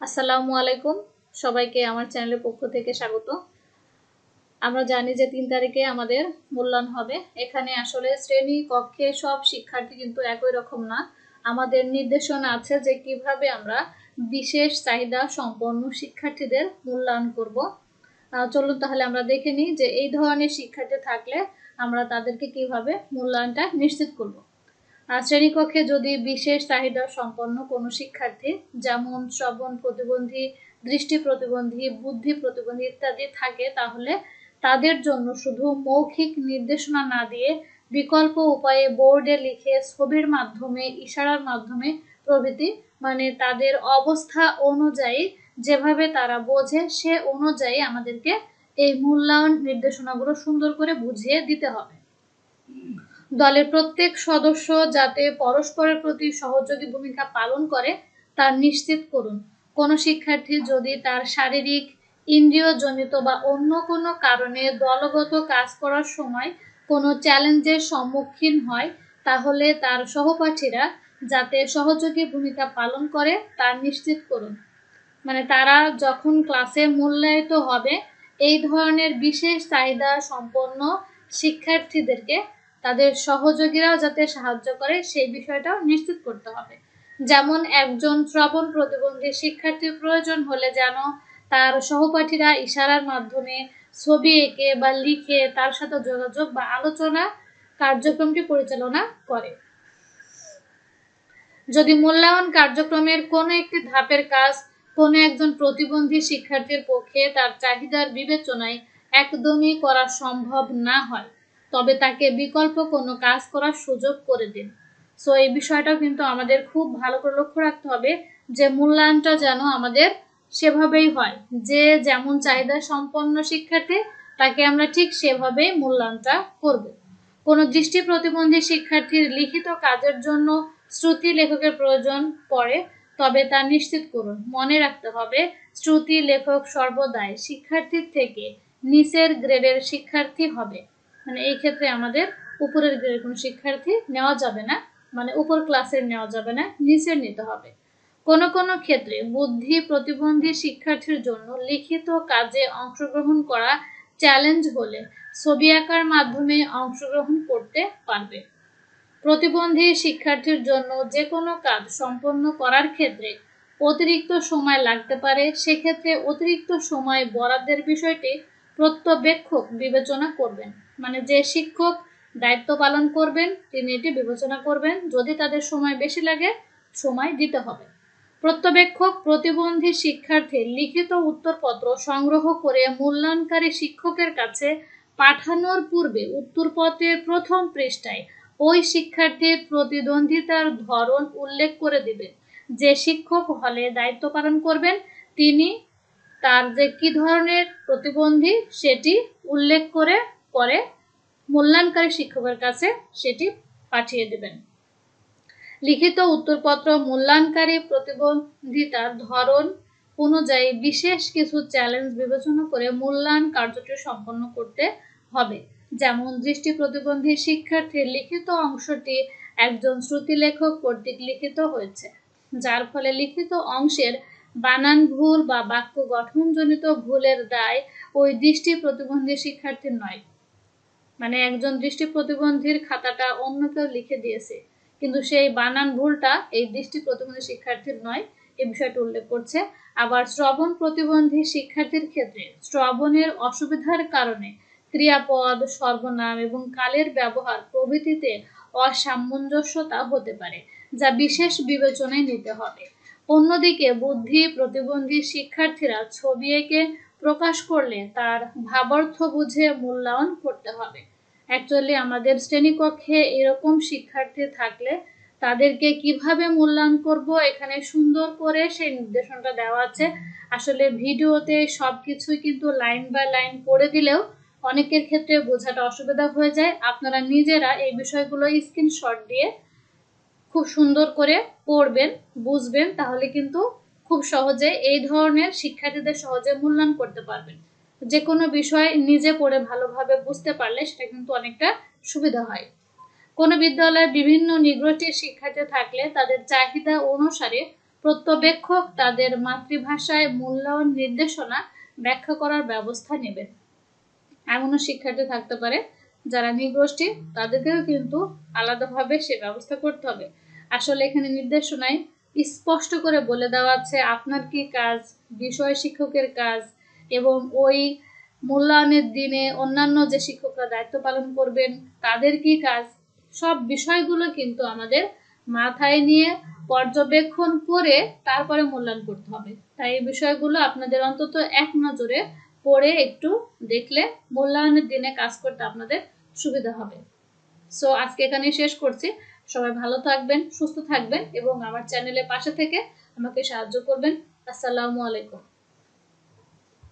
আসসালামু আলাইকুম। সবাইকে আমার চ্যানেলের পক্ষ থেকে স্বাগত। আমরা জানি যে তিন তারিখে আমাদের মূল্যায়ন হবে। এখানে আসলে শ্রেণি, কক্ষে সব শিক্ষার্থী কিন্তু একই রকম না। আমাদের নির্দেশনা আছে যে কীভাবে আমরা বিশেষ চাহিদা সম্পন্ন শিক্ষার্থীদের মূল্যায়ন করব। চলুন তাহলে আমরা দেখে নিই যে এই ধরনের শিক্ষার্থী থাকলে আমরা তাদেরকে কীভাবে মূল্যায়নটা নিশ্চিত করব। শ্রেণীকক্ষে যদি বিশেষ চাহিদা সম্পন্ন কোনো শিক্ষার্থী, যেমন শ্রবণ প্রতিবন্ধী, দৃষ্টি প্রতিবন্ধী, বুদ্ধি প্রতিবন্ধী ইত্যাদি থাকে, তাহলে তাদের জন্য শুধু মৌখিক নির্দেশনা না দিয়ে বিকল্প উপায়ে বোর্ডে লিখে ছবির মাধ্যমে, ইশারার মাধ্যমে প্রভৃতি মানে তাদের অবস্থা অনুযায়ী যেভাবে তারা বোঝে, সে অনুযায়ী আমাদেরকে এই মূল্যায়ন নির্দেশনাগুলো সুন্দর করে বুঝিয়ে দিতে হবে। দলের প্রত্যেক সদস্য যাতে পরস্পরের প্রতি সহযোগী ভূমিকা পালন করে, তা নিশ্চিত করুন। কোনো শিক্ষার্থী যদি তার শারীরিক ইন্দ্রিয়জনিত বা অন্য কোনো কারণে দলগত কাজ করার সময় কোনো চ্যালেঞ্জের সম্মুখীন হয়, তাহলে তার সহপাঠীরা যাতে সহযোগী ভূমিকা পালন করে, তা নিশ্চিত করুন। মানে তারা যখন ক্লাসে মূল্যায়িত হবে, এই ধরনের বিশেষ চাহিদা সম্পন্ন শিক্ষার্থীদেরকে তাদের সহযোগীরাও যাতে সাহায্য করে, সেই বিষয়টাও নিশ্চিত করতে হবে। যেমন একজন শ্রবণ প্রতিবন্ধী শিক্ষার্থীর প্রয়োজন হলে যেন তার সহপাঠীরা ইশারার মাধ্যমে ছবি এঁকে বা লিখে তার সাথে যোগাযোগ বা আলোচনা কার্যক্রমটি পরিচালনা করে। যদি মূল্যায়ন কার্যক্রমের কোনো একটি ধাপের কাজ কোনো একজন প্রতিবন্ধী শিক্ষার্থীর পক্ষে তার চাহিদার বিবেচনায় একদমই করা সম্ভব না হয় তবে তাকে বিকল্প কোনো কাজ করার সুযোগ করে দিন। সো এই বিষয়টাও কিন্তু আমাদের খুব ভালো করে লক্ষ্য রাখতে হবে যে, মূল্যায়নটা যেন আমাদের সেভাবেই হয়। যে যেমন চাহিদা সম্পন্ন শিক্ষার্থী, তাকে আমরা ঠিক সেভাবেই মূল্যায়নটা করব। কোনো দৃষ্টি প্রতিবন্ধী শিক্ষার্থীর লিখিত কাজের জন্য শ্রুতি লেখকের প্রয়োজন পড়ে, তবে তা নিশ্চিত করুন। মনে রাখতে হবে, শ্রুতি লেখক সর্বদাই শিক্ষার্থীর থেকে নিচের গ্রেডের শিক্ষার্থী হবে। মানে এই ক্ষেত্রে আমাদের উপরের গ্রেডের কোনো শিক্ষার্থী নেওয়া যাবে না মানে উপর ক্লাসের নেওয়া যাবে না, নিচের নিতে হবে। কোনো কোনো ক্ষেত্রে বুদ্ধি প্রতিবন্ধী শিক্ষার্থীর জন্য লিখিত কাজে অংশগ্রহণ করা চ্যালেঞ্জ হলে ছবি আঁকার মাধ্যমে অংশগ্রহণ করতে পারবে। প্রতিবন্ধী শিক্ষার্থীর জন্য যে কোনো কাজ সম্পন্ন করার ক্ষেত্রে অতিরিক্ত সময় লাগতে পারে। সেক্ষেত্রে অতিরিক্ত সময় বরাদ্দের বিষয়টি প্রত্যবেক্ষক বিবেচনা করবেন। মানে যে শিক্ষক দায়িত্ব পালন করবেন, তিনি এটি বিবেচনা করবেন। যদি তাদের সময় বেশি লাগে, সময় দিতে হবে। প্রত্যবেক্ষক প্রতিবন্ধী শিক্ষার্থীর লিখিত উত্তরপত্র সংগ্রহ করে মূল্যায়নকারী শিক্ষকের কাছে পাঠানোর পূর্বে উত্তরপত্রের প্রথম পৃষ্ঠায় ওই শিক্ষার্থীর প্রতিদ্বন্দ্বিতার ধরন উল্লেখ করে দিবেন। যে শিক্ষক হলে দায়িত্ব পালন করবেন, তিনি তার যে কি ধরনের প্রতিবন্ধী সেটি উল্লেখ করে, পরে মূল্যায়নকারী শিক্ষকের কাছে সেটি পাঠিয়ে দেবেন। লিখিত উত্তরপত্র মূল্যায়নকারী প্রতিবন্ধিতার ধরন অনুযায়ী বিশেষ কিছু চ্যালেঞ্জ বিবেচনা করে মূল্যায়ন কার্যটি সম্পন্ন করতে হবে। যেমন, দৃষ্টি প্রতিবন্ধী শিক্ষার্থীর লিখিত অংশটি একজন শ্রুতি লেখক কর্তৃক লিখিত হয়েছে, যার ফলে লিখিত অংশের বানান ভুল বা বাক্য গঠনজনিত ভুলের দায় ওই দৃষ্টি প্রতিবন্ধী শিক্ষার্থীর নয়। মানে একজন দৃষ্টি প্রতিবন্ধীর খাতাটা অন্য কেউ লিখে দিয়েছে। কিন্তু সেই বানান ভুলটা এই দৃষ্টি প্রতিবন্ধী শিক্ষার্থীর নয়, এ বিষয়টা উল্লেখ করছে। আবার শ্রবণ প্রতিবন্ধী শিক্ষার্থীর ক্ষেত্রে শ্রবণের অসুবিধার কারণে ক্রিয়াপদ, সর্বনাম এবং কালের ব্যবহার প্রভৃতিতে অসামঞ্জস্যতা হতে পারে, যা বিশেষ বিবেচনায় নিতে হবে। অন্যদিকে বুদ্ধি প্রতিবন্ধী শিক্ষার্থীরা ছবি এঁকে প্রকাশ করলে তার ভাবার্থ বুঝে মূল্যায়ন করতে হবে। অ্যাকচুয়ালি আমাদের শ্রেণীকক্ষে এরকম শিক্ষার্থী থাকলে তাদেরকে কীভাবে মূল্যায়ন করব, এখানে সুন্দর করে সেই নির্দেশনটা দেওয়া আছে। আসলে ভিডিওতে সব কিছুই কিন্তু লাইন বাই লাইন পড়ে দিলেও অনেকের ক্ষেত্রে বোঝাটা অসুবিধা হয়ে যায়। আপনারা নিজেরা এই বিষয়গুলো স্ক্রিনশট দিয়ে খুব সুন্দর করে পড়বেন, বুঝবেন, তাহলে কিন্তু খুব সহজে এই ধরনের শিক্ষার্থীদের সহজে মূল্যায়ন করতে পারবেন। যে কোনো বিষয় নিজে পড়ে ভালোভাবে বুঝতে পারলে সেটা কিন্তু অনেকটা সুবিধা হয়। কোনো বিদ্যালয়ে বিভিন্ন নিগ্রোষ্ঠীর শিক্ষার্থী থাকলে তাদের চাহিদা অনুসারে প্রত্যবেক্ষক তাদের মাতৃভাষায় মূল্যায়ন নির্দেশনা ব্যাখ্যা করার ব্যবস্থা নেবেন। এমনও শিক্ষার্থী থাকতে পারে যারা নিগোষ্ঠী, তাদেরকেও কিন্তু আলাদাভাবে সে ব্যবস্থা করতে হবে। আসলে এখানে নির্দেশনায় স্পষ্ট করে বলে দেওয়া আছে আপনার কি কাজ, বিষয় শিক্ষকের কাজ এবং ওই মূল্যায়নের দিনে অন্যান্য যে শিক্ষকরা দায়িত্ব পালন করবেন, তাদের কি কাজ? সব বিষয়গুলো কিন্তু আমাদের মাথায় নিয়ে পর্যবেক্ষণ করে তারপরে মূল্যায়ন করতে হবে। তাই এই বিষয়গুলো আপনাদের অন্তত এক নজরে পড়ে একটু দেখলে মূল্যায়নের দিনে কাজ করতে আপনাদের সুবিধা হবে। সো আজকে এখানে শেষ করছি। সবাই ভালো থাকবেন, সুস্থ থাকবেন এবং আমার চ্যানেলের পাশে থেকে আমাকে সাহায্য করবেন। আসসালামু আলাইকুম।